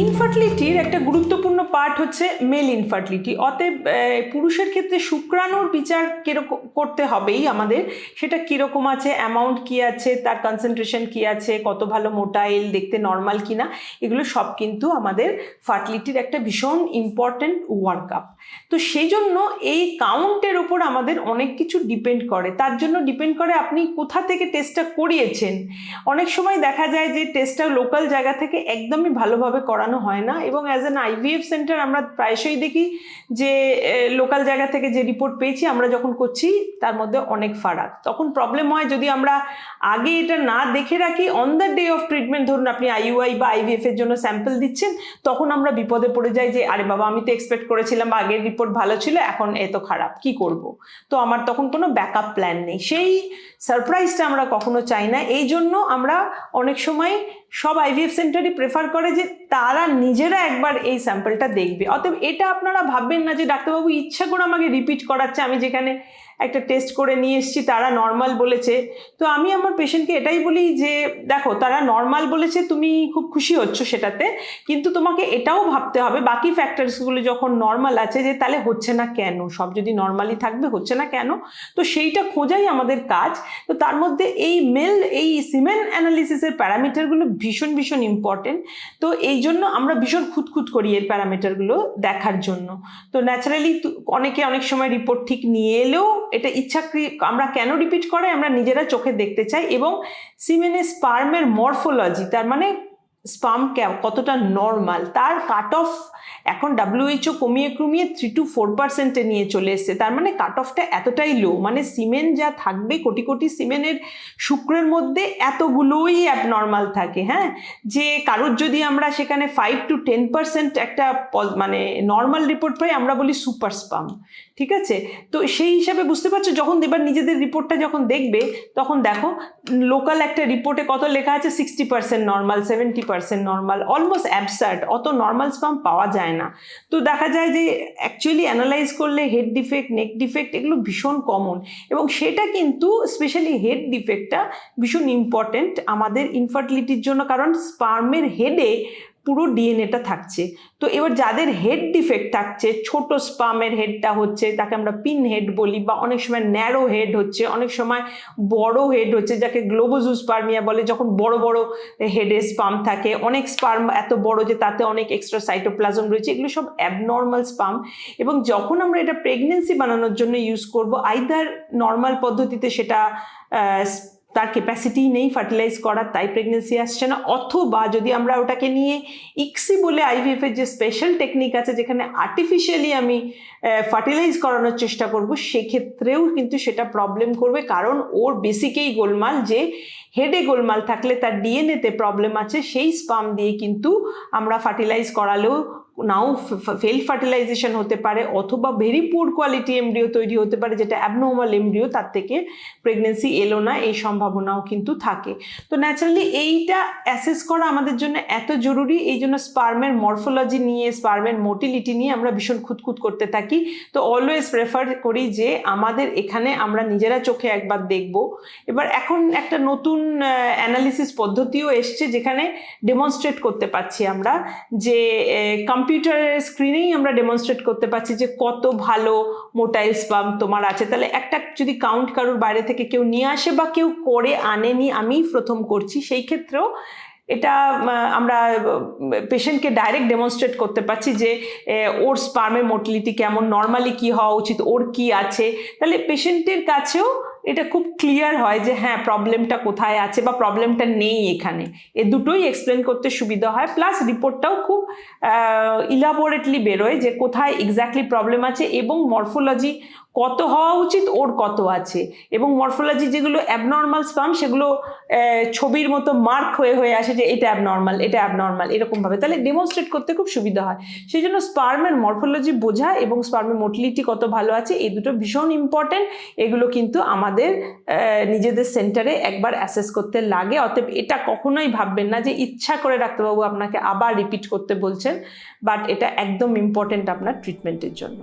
ইনফার্টিলিটির একটা গুরুত্বপূর্ণ পার্ট হচ্ছে মেল ইনফার্টিলিটি অতএব পুরুষের ক্ষেত্রে শুক্রাণুর বিচার কীরকম করতে হবেই আমাদের, সেটা কীরকম আছে অ্যামাউন্ট কি আছে, তার কনসেন্ট্রেশন কি আছে, কত ভালো মোটাইল দেখতে নর্মাল কিনা, এগুলো সব কিন্তু আমাদের ফার্টিলিটির একটা ভীষণ ইম্পর্ট্যান্ট ওয়ার্ক আপ তো সেই জন্য এই কাউন্টের ওপর আমাদের অনেক কিছু ডিপেন্ড করে। তার জন্য ডিপেন্ড করে আপনি কোথা থেকে টেস্টটা করিয়েছেন। অনেক সময় দেখা যায় যে টেস্টটা লোকাল জায়গা থেকে একদমই ভালোভাবে করানো হয় না এবং অ্যাজ অ্যান আইভিএফ সেন্টার আমরা প্রায়শই দেখি যে লোকাল জায়গা থেকে যে রিপোর্ট পেয়েছি, আমরা যখন করছি, তার মধ্যে অনেক ফারাক। তখন প্রবলেম হয় যদি আমরা আগে এটা না দেখে রাখি on the day of treatment ধরুন আপনি আইইউআই বা আইভিএফ এর জন্য স্যাম্পল দিচ্ছেন, তখন আমরা বিপদে পড়ে যাই যে, আরে বাবা, আমি তো এক্সপেক্ট করেছিলাম বা আগের রিপোর্ট ভালো ছিল, এখন এত খারাপ, কি করব? তো আমার তখন কোনো ব্যাকআপ প্ল্যান নেই। সেই সারপ্রাইজটা আমরা কখনো চাই না। এই জন্য আমরা অনেক সময় সব আইভিএফ সেন্টারই প্রেফার করে যে তারা নিজেরা একবার এই স্যাম্পলটা দেখবে। অতএব এটা আপনারা ভাববেন না যে ডাক্তারবাবু ইচ্ছা করে আমাকে রিপিট করাচ্ছে, আমি যেখানে একটা টেস্ট করে নিয়ে এসছি, তারা নর্মাল বলেছে। তো আমি আমার পেশেন্টকে এটাই বলি যে, দেখো, তারা নর্মাল বলেছে, তুমি খুব খুশি হচ্ছ সেটাতে, কিন্তু তোমাকে এটাও ভাবতে হবে, বাকি ফ্যাক্টরসগুলো যখন নর্মাল আছে যে, তাহলে হচ্ছে না কেন? সব যদি নর্মালি থাকবে, হচ্ছে না কেন? তো সেইটা খোঁজাই আমাদের কাজ। তো তার মধ্যে এই মেল এই সিমেন অ্যানালিসিসের প্যারামিটারগুলো ভীষণ ভীষণ ইম্পর্টেন্ট তো এই জন্য আমরা ভীষণ খুঁতখুত করি এর প্যারামিটারগুলো দেখার জন্য। তো ন্যাচারালি অনেকে অনেক সময় রিপোর্ট ঠিক নিয়ে এলেও এটা ইচ্ছাকৃত আমরা কেন রিপিট করাই? আমরা নিজেরা চোখে দেখতে চাই এবং সিমেনে স্পার্মের মরফোলজি তার মানে স্পাম কতটা নর্মাল তার কাট অফ এখন ডাব্লিউএইচও কমিয়ে কমিয়ে থ্রি টু ফোর পার্সেন্টে নিয়ে চলে এসছে। তার মানে কাট অফটা এতটাই লো মানে সিমেন্ট যা থাকবে, কোটি কোটি সিমেন্টের শুক্রের মধ্যে এতগুলোই অ্যাবনর্মাল থাকে হ্যাঁ? যে কারোর যদি আমরা সেখানে ফাইভ টু টেন পার্সেন্ট একটা মানে নর্মাল রিপোর্ট পাই, আমরা বলি সুপার স্পাম ঠিক আছে? তো সেই হিসাবে বুঝতে পারছ, যখন এবার নিজেদের রিপোর্টটা যখন দেখবে, তখন দেখো লোকাল একটা রিপোর্টে কত লেখা আছে? Sixty percent normal seventy percent normal almost absent অত নর্মাল স্পাম পাওয়া যায় না। তো দেখা যায় যে অ্যাকচুয়ালি অ্যানালাইজ করলে হেড ডিফেক্ট নেক ডিফেক্ট এগুলো ভীষণ কমন এবং সেটা কিন্তু স্পেশালি হেড ডিফেক্টটা ভীষণ ইম্পর্টেন্ট আমাদের ইনফার্টিলিটির জন্য, কারণ স্পার্মের হেডে পুরো ডিএনএটা থাকছে। তো এবার যাদের হেড ডিফেক্ট থাকছে, ছোট স্পামের হেডটা হচ্ছে, তাকে আমরা পিন হেড বলি বা অনেক সময় ন্যারো হেড হচ্ছে, অনেক সময় বড় হেড হচ্ছে, যাকে গ্লোবোজু স্পার্মিয়া বলে, যখন বড় বড় হেডে স্পাম থাকে, অনেক স্পার্ম এত বড় যে তাতে অনেক এক্সট্রা সাইটোপ্লাজম রয়েছে, এগুলো সব অ্যাবনর্মাল স্পাম এবং যখন আমরা এটা প্রেগনেন্সি বানানোর জন্য ইউজ করব আইদার নর্মাল পদ্ধতিতে সেটা তার ক্যাপাসিটি নেই ফার্টিলাইজ করার, তাই প্রেগনেন্সি আসছে না। অথবা যদি আমরা ওটাকে নিয়ে ইক্সি বলে আইভিএফ এর যে স্পেশাল টেকনিক আছে, যেখানে আর্টিফিশিয়ালি আমি ফার্টিলাইজ করানোর চেষ্টা করব, সেক্ষেত্রেও কিন্তু সেটা প্রবলেম করবে। কারণ ওর বেসিকেই গোলমাল যে হেডে গোলমাল থাকলে তার ডিএনএতে প্রবলেম আছে, সেই স্পাম দিয়ে কিন্তু আমরা ফার্টিলাইজ করালেও নাও ফেল ফার্টিলাইজেশন হতে পারে অথবা ভেরি পুর কোয়ালিটি এমব্রিও তৈরি হতে পারে যেটা অ্যাবনর্মাল এমব্রিও তার থেকে প্রেগনেন্সি এলো না, এই সম্ভাবনাও কিন্তু থাকে। তো ন্যাচারালি এইটা অ্যাসেস করা আমাদের জন্য এত জরুরি, এই জন্য স্পার্মের মরফোলজি নিয়ে স্পার্মের মোটিলিটি নিয়ে আমরা ভীষণ খুঁতখুত করতে থাকি। তো অলওয়েজ প্রেফার করি যে আমাদের এখানে আমরা নিজেরা চোখে একবার দেখব। এবার এখন একটা নতুন অ্যানালিসিস পদ্ধতিও এসছে যেখানে ডেমনস্ট্রেট করতে পারছি আমরা যে কম্পিউটারের স্ক্রিনেই আমরা ডেমনস্ট্রেট করতে পারছি যে কত ভালো মোটাইল স্পাম তোমার আছে। তাহলে একটা যদি কাউন্ট কারোর বাইরে থেকে কেউ নিয়ে আসে বা কেউ করে আনেনি, আমি প্রথম করছি। সেই ক্ষেত্রেও এটা আমরা পেশেন্টকে ডাইরেক্ট ডেমনস্ট্রেট করতে পারছি যে ওর স্পার্মের মোটিলিটি কেমন নর্মালি কি হওয়া উচিত, ওর কি আছে। তাহলে পেশেন্টের কাছেও এটা খুব ক্লিয়ার হয় যে হ্যাঁ প্রবলেমটা কোথায় আছে বা প্রবলেমটা নেই এখানে। এ দুটোই এক্সপ্লেন করতে সুবিধা হয় প্লাস রিপোর্টটাও খুব ইলাবোরেটলি বেরোয় যে কোথায় এক্স্যাক্টলি প্রবলেম আছে এবং মরফোলজি কত হওয়া উচিত? ওর কত আছে? এবং মরফোলজি যেগুলো অ্যাবনর্মাল স্পাম সেগুলো ছবির মতো মার্ক হয়ে হয়ে আসে যে এটা অ্যাবনর্মাল এটা অ্যাবনর্মাল এরকমভাবে। তাহলে ডেমনস্ট্রেট করতে খুব সুবিধা হয়। সেই জন্য স্পার্মের মরফোলজি বোঝা এবং স্পার্মের মোটিলিটি কত ভালো আছে, এই দুটো ভীষণ ইম্পর্টেন্ট এগুলো কিন্তু আমাদের নিজেদের সেন্টারে একবার অ্যাসেস করতে লাগে। অতএব এটা কখনোই ভাববেন না যে ইচ্ছা করে ডাক্তারবাবু আপনাকে আবার রিপিট করতে বলছেন বাট এটা একদম ইম্পর্টেন্ট আপনার ট্রিটমেন্টের জন্য।